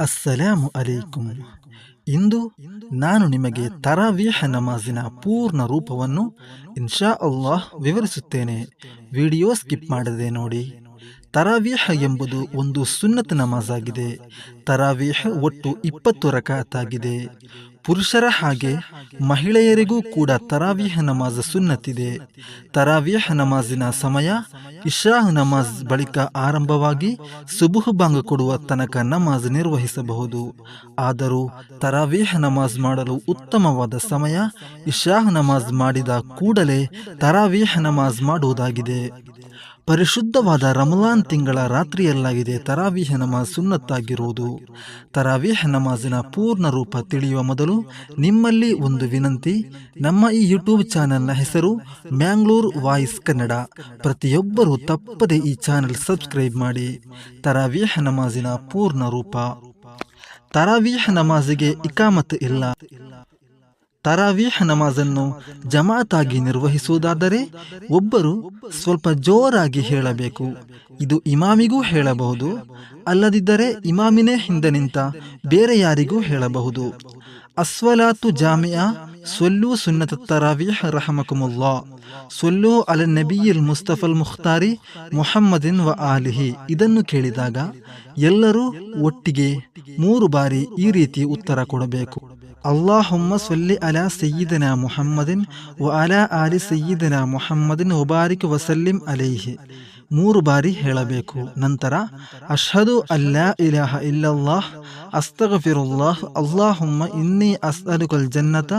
ಅಸ್ಸಲಾಮು ಅಲೈಕುಂ ಇಂದು ನಾನು ನಿಮಗೆ ತರಾವೀಹ ನಮಾಜಿನ ಪೂರ್ಣ ರೂಪವನ್ನು ಇನ್ಶಾ ಅಲ್ಲಾಹ್ ವಿವರಿಸುತ್ತೇನೆ. ವಿಡಿಯೋ ಸ್ಕಿಪ್ ಮಾಡದೆ ನೋಡಿ. ತರಾವೀಹ ಎಂಬುದು ಒಂದು ಸುನ್ನತ್ ನಮಾಜ್ ಆಗಿದೆ ತರಾವೀಹ ಒಟ್ಟು ಇಪ್ಪತ್ತು ರಕಾತಾಗಿದೆ. ಪುರುಷರ ಹಾಗೆ ಮಹಿಳೆಯರಿಗೂ ಕೂಡ ತರಾವೀಹ ನಮಾಜ್ ಸುನ್ನತಿದೆ ತರಾವೀಹ ನಮಾಜಿನ ಸಮಯ ಇಶಾಹ್ ನಮಾಜ್ ಬಳಿಕ ಆರಂಭವಾಗಿ ಸುಬುಹ್ ಬಾಂಗ್ ಕೊಡುವ ತನಕ ನಮಾಜ್ ನಿರ್ವಹಿಸಬಹುದು. ಆದರೂ ತರಾವೀಹ ನಮಾಜ್ ಮಾಡಲು ಉತ್ತಮವಾದ ಸಮಯ ಇಶಾಹ್ ನಮಾಜ್ ಮಾಡಿದ ಕೂಡಲೇ ತರಾವೀಹ ನಮಾಜ್ ಮಾಡುವುದಾಗಿದೆ. ಪರಿಶುದ್ಧವಾದ ರಮಲಾನ್ ತಿಂಗಳ ರಾತ್ರಿಯಲ್ಲಾಗಿದೆ. ತರಾವೀಹ ನಮಾಜ್ ಸುನ್ನತ್ತಾಗಿರುವುದು. ತರಾವೀಹ ನಮಾಜಿನ ಪೂರ್ಣ ರೂಪ ತಿಳಿಯುವ ಮೊದಲು ನಿಮ್ಮಲ್ಲಿ ಒಂದು ವಿನಂತಿ. ನಮ್ಮ ಈ ಯೂಟ್ಯೂಬ್ ಚಾನೆಲ್ನ ಹೆಸರು ಮ್ಯಾಂಗ್ಳೂರ್ ವಾಯ್ಸ್ ಕನ್ನಡ. ಪ್ರತಿಯೊಬ್ಬರೂ ತಪ್ಪದೆ ಈ ಚಾನೆಲ್ ಸಬ್ಸ್ಕ್ರೈಬ್ ಮಾಡಿ. ತರಾವೀಹ ನಮಾಜಿನ ಪೂರ್ಣ ರೂಪ. ತರಾವೀಹ ನಮಾಜಿಗೆ ಇಕಾಮತ್ ಇಲ್ಲ. ತರಾವೀಹ ನಮಾಜನ್ನು ಜಮಾತಾಗಿ ನಿರ್ವಹಿಸುವುದಾದರೆ ಒಬ್ಬರು ಸ್ವಲ್ಪ ಜೋರಾಗಿ ಹೇಳಬೇಕು. ಇದು ಇಮಾಮಿಗೂ ಹೇಳಬಹುದು. ಅಲ್ಲದಿದ್ದರೆ ಇಮಾಮಿನೇ ಹಿಂದೆ ನಿಂತ ಬೇರೆ ಯಾರಿಗೂ ಹೇಳಬಹುದು. ಅಸ್ವಲಾತು ಜಾಮಿಯಾ, ಸೊಲ್ಲು ಸುನ್ನತ ತರಾವೀಹ ರಹಮಕುಮುಲ್ಲಾ. ಸೊಲ್ಲು ಅಲ ನಬಿಯಿಲ್ ಮುಸ್ತಫಲ್ ಮುಖ್ತಾರಿ ಮೊಹಮ್ಮದಿನ್ ವ ಆಲಿಹಿ. ಇದನ್ನು ಕೇಳಿದಾಗ ಎಲ್ಲರೂ ಒಟ್ಟಿಗೆ ಮೂರು ಬಾರಿ ಈ ರೀತಿ ಉತ್ತರ ಕೊಡಬೇಕು. ಅಲ್ಲಾಹುಮ್ಮ ಸೊಲ್ಲಿ ಅಲ ಸಯ್ಯಿದನ ಮುಹಮ್ಮದಿನ್ ವ ಅಲ ಆಲಿ ಸಯ್ಯಿದನ ಮುಹಮ್ಮದಿನ್ ಒಬಾರಿಕ್ ವಸಲ್ಲಿಂ ಅಲೈಹಿ ಮೂರು ಬಾರಿ ಹೇಳಬೇಕು. ನಂತರ ಅಷ್ಹದು ಅಲ್ಲಾ ಇಲಾಹ ಇಲ್ಲಲ್ಲಾಹ್, ಅಸ್ತಗಫಿರುಲ್ಲಾಹ್, ಅಲ್ಲಾಹುಮ್ಮ ಇನ್ನಿ ಅಸ್ಅಲುಕಲ್ ಜನ್ನತ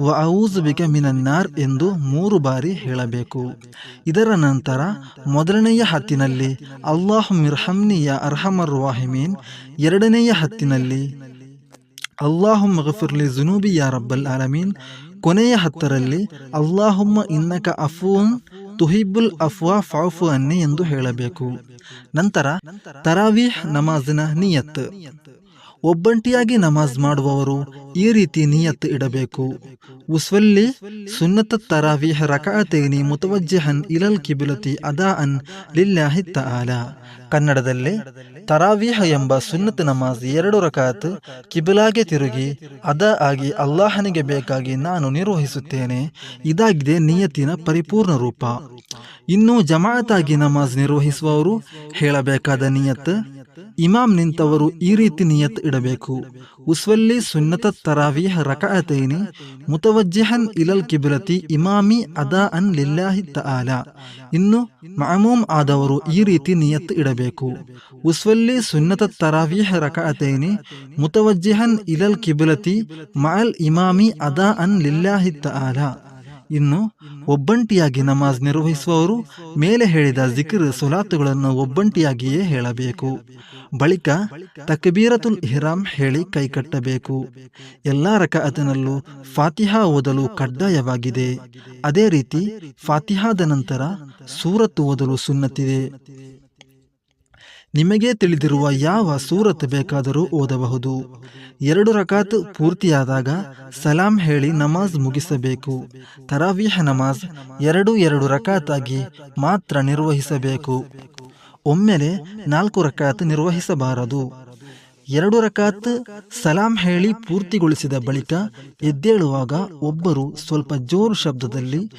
ವ ಔಜು ಬಿಕ ಮಿನನ್ನಾರ್ ಎಂದು ಮೂರು ಬಾರಿ ಹೇಳಬೇಕು. ಇದರ ನಂತರ, ಮೊದಲನೆಯ ಹತ್ತಿನಲ್ಲಿ ಅಲ್ಲಾಹು ಮಿರ್ಹಮ್ನಿಯ ಅರ್ಹಮರ್ ವಾಹಿಮೀನ್ ಎರಡನೆಯ ಹತ್ತಿನಲ್ಲಿ ಅಲ್ಲಾಹು ಗಫಿರ್ಲಿ ಜುನೂಬಿ ಯಾ ರಬ್ಬಲ್ ಆಲಮೀನ್. ಕೊನೆಯ ಹತ್ತರಲ್ಲಿ, ಅಲ್ಲಾಹುಮ್ಮ ಇನ್ನಕ ಅಫೂನ್ ತುಹಿಬುಲ್ ಅಫ್ವಾ ಫಾಫು ಅನ್ನಿ ಎಂದು ಹೇಳಬೇಕು. ನಂತರ, ತರಾವೀಹ್ ನಮಾಜಿನ ನಿಯತ್. ಒಬ್ಬಂಟಿಯಾಗಿ ನಮಾಜ್ ಮಾಡುವವರು ಈ ರೀತಿ ನಿಯತ್ ಇಡಬೇಕು. ಉಸ್ವಲ್ಲಿ ಸುನ್ನತ ತರಾವಿಹ ರಕಾತೇನಿ ಮುತವಜ್ಜಹನ್ ಇಲಲ್ ಕಿಬಿಲತಿ ಅದಾ ಅನ್ ಲಿಲ್ಲಾಹಿ ಆಲ ಕನ್ನಡದಲ್ಲಿ ತರಾವಿಹ ಎಂಬ ಸುನ್ನತ್ ನಮಾಜ್ ಎರಡು ರಕಾತ್ ಕಿಬಿಲಾಗೆ ತಿರುಗಿ ಅದ ಆಗಿ ಅಲ್ಲಾಹನಿಗೆ ಬೇಕಾಗಿ ನಾನು ನಿರ್ವಹಿಸುತ್ತೇನೆ. ಇದಾಗಿದೆ ನಿಯತಿನ ಪರಿಪೂರ್ಣ ರೂಪ. ಇನ್ನು ಜಮಾಅತಾಗಿ ನಮಾಜ್ ನಿರ್ವಹಿಸುವವರು ಹೇಳಬೇಕಾದ ನಿಯತ್ ಇಮಾಮ್ ನಿಂತವರು ಈ ರೀತಿ ನಿಯತ್ ಇಡಬೇಕು. ಉಸ್ವಲ್ಲಿ ಸುನ್ನತ ತರಾವೀಹ ರಕಅತೈನಿ, ಮುತವಜ್ಜಿಹನ್ ಇಲಲ್ ಕಿಬಿರತಿ ಇಮಾಮಿ ಅದಾ ಅನ್ ಲಿಲ್ಲಾಹಿ ತಆಲ. ಇನ್ನು ಮಾಮೂಮ್ ಆದವರು ಈ ರೀತಿ ನಿಯತ್ ಇಡಬೇಕು. ಉಸ್ವಲ್ಲಿ ಸುನ್ನತ ತರಾವೀಹ ರಕಅತೈನಿ, ಮುತವಜ್ಜಿಹನ್ ಇಲಲ್ ಕಿಬಿರತಿ ಮಅಲ್ ಇಮಾಮಿ ಅದಾ ಅನ್ ಲಿಲ್ಲಾಹಿ ತಆಲ. ಇನ್ನು ಒಬ್ಬಂಟಿಯಾಗಿ ನಮಾಜ್ ನಿರ್ವಹಿಸುವವರು ಮೇಲೆ ಹೇಳಿದ ಜಿಕ್ರ್ ಸುಲಾತುಗಳನ್ನು ಒಬ್ಬಂಟಿಯಾಗಿಯೇ ಹೇಳಬೇಕು. ಬಳಿಕ ತಕಬೀರತುಲ್ ಹಿರಾಮ್ ಹೇಳಿ ಕೈಕಟ್ಟಬೇಕು ಎಲ್ಲಾ ರಕಅತನಲ್ಲೂ ಫಾತಿಹಾ ಓದಲು ಕಡ್ಡಾಯವಾಗಿದೆ. ಅದೇ ರೀತಿ ಫಾತಿಹಾದ ನಂತರ ಸೂರತ್ತು ಓದಲು ಸುನ್ನತಿದೆ ನಿಮಗೆ ತಿಳಿದಿರುವ ಯಾವ ಸೂರತ್ ಬೇಕಾದರೂ ಓದಬಹುದು. ಎರಡು ರಕಾತ್ ಪೂರ್ತಿಯಾದಾಗ ಸಲಾಂ ಹೇಳಿ ನಮಾಜ್ ಮುಗಿಸಬೇಕು. ತರಾವೀಹ ನಮಾಜ್ ಎರಡು ಎರಡು ರಕಾತಾಗಿ ಮಾತ್ರ ನಿರ್ವಹಿಸಬೇಕು. ಒಮ್ಮೆಲೆ ನಾಲ್ಕು ರಕಾತ್ ನಿರ್ವಹಿಸಬಾರದು. ಎರಡು ರಕಾತ್ ಸಲಾಂ ಹೇಳಿ ಪೂರ್ತಿಗೊಳಿಸಿದ ಬಳಿಕ ಎದ್ದೇಳುವಾಗ ಒಬ್ಬರು ಸ್ವಲ್ಪ ಜೋರು ಶಬ್ದದಲ್ಲಿ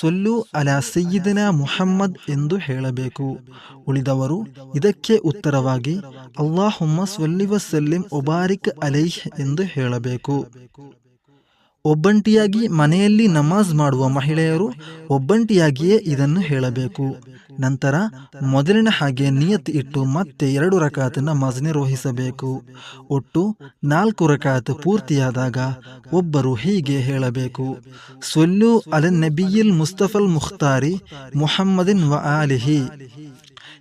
ಸೊಲ್ಲು ಅಲ ಸಯ್ಯಿದನ ಮುಹಮ್ಮದ್ ಎಂದು ಹೇಳಬೇಕು. ಉಳಿದವರು ಇದಕ್ಕೆ ಉತ್ತರವಾಗಿ, ಅಲ್ಲಾಹುಮ್ಮ ಸೊಲ್ಲಿವ ಸಲ್ಲಿಂ ಒಬಾರಿಕ್ ಅಲೈಹ್ ಎಂದು ಹೇಳಬೇಕು. ಒಬ್ಬಂಟಿಯಾಗಿ ಮನೆಯಲ್ಲಿ ನಮಾಜ್ ಮಾಡುವ ಮಹಿಳೆಯರು ಒಬ್ಬಂಟಿಯಾಗಿಯೇ ಇದನ್ನು ಹೇಳಬೇಕು. ನಂತರ ಮೊದಲಿನ ಹಾಗೆ ನಿಯತ್ ಇಟ್ಟು ಮತ್ತೆ ಎರಡು ರಕಾತ್ ನಮಾಜ್ ನಿರ್ವಹಿಸಬೇಕು. ಒಟ್ಟು ನಾಲ್ಕು ರಕಾತ್ ಪೂರ್ತಿಯಾದಾಗ ಒಬ್ಬರು ಹೀಗೆ ಹೇಳಬೇಕು. ಸೊಲ್ಲು ಅಲ ನಬಿಯಿಲ್ ಮುಸ್ತಫಲ್ ಮುಖ್ತಾರಿ ಮುಹಮ್ಮದಿನ್ ವ ಆಲಿಹಿ.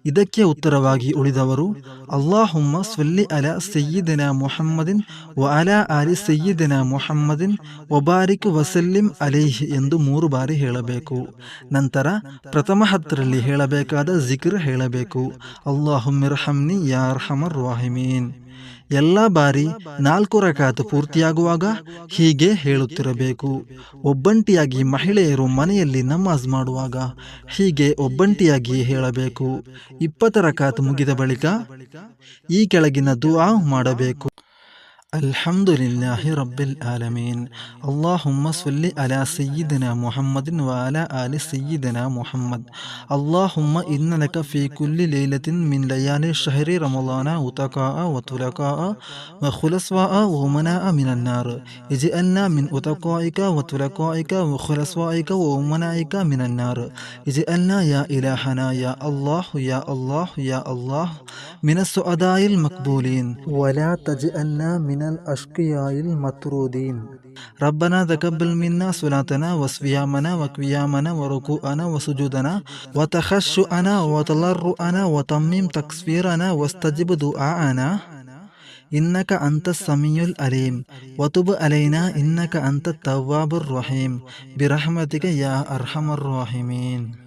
ಇದಕ್ಕೆ ಉತ್ತರವಾಗಿ ಉಳಿದವರು, ಅಲ್ಲಾಹುಮ್ಮ ಸ್ವಲ್ಲಿ ಅಲ ಸಯ್ಯಿದಿನ ಮೊಹಮ್ಮದಿನ್ ವ ಅಲ ಅಲಿ ಸಯ್ಯಿದಿನ ಮೊಹಮ್ಮದಿನ್ ಒಬಾರಿಕ್ ವಸಲ್ಲಿಂ ಅಲೈಹ್ ಎಂದು ಮೂರು ಬಾರಿ ಹೇಳಬೇಕು. ನಂತರ ಪ್ರಥಮ ಹತ್ತರಲ್ಲಿ ಹೇಳಬೇಕಾದ ಜಿಕ್ರ್ ಹೇಳಬೇಕು. ಅಲ್ಲಾಹುಮ್ಮಿರ್ಹಮ್ನಿ ಯಾರ್ಹಮರ್ ವಾಹಿಮೀನ್ ಎಲ್ಲ ಬಾರಿ ನಾಲ್ಕು ರಕಾತು ಪೂರ್ತಿಯಾಗುವಾಗ ಹೀಗೆ ಹೇಳುತ್ತಿರಬೇಕು. ಒಬ್ಬಂಟಿಯಾಗಿ ಮಹಿಳೆಯರು ಮನೆಯಲ್ಲಿ ನಮಾಜ್ ಮಾಡುವಾಗ ಹೀಗೆ ಒಬ್ಬಂಟಿಯಾಗಿ ಹೇಳಬೇಕು. ಇಪ್ಪತ್ತು ರಕಾತ್ ಮುಗಿದ ಬಳಿಕ ಈ ಕೆಳಗಿನ ದುಆ ಮಾಡಬೇಕು. الحمد لله رب العالمين. اللهم صل على سيدنا محمد وعلى آل سيدنا محمد. اللهم إن لك في كل ليلة من ليالي شهر رمضان وتقاء وتلقاء وخلصاء ومناء من النار. اجعلنا من أتقائك وتلقائك وخلصائك ومنائك من النار. اجعلنا يا إلهنا يا الله يا الله يا الله من السعداء المقبولين. ولا تجعلنا من الأشقياء المطرودين. ربنا تقبل منا صلاتنا وصيامنا وقيامنا وركوعنا وسجودنا وتخشعنا وتضرعنا وتميم تكسفيرنا واستجب دعاءنا. إنك أنت السميع العليم. وتب علينا إنك أنت التواب الرحيم. برحمتك يا أرحم الراحمين.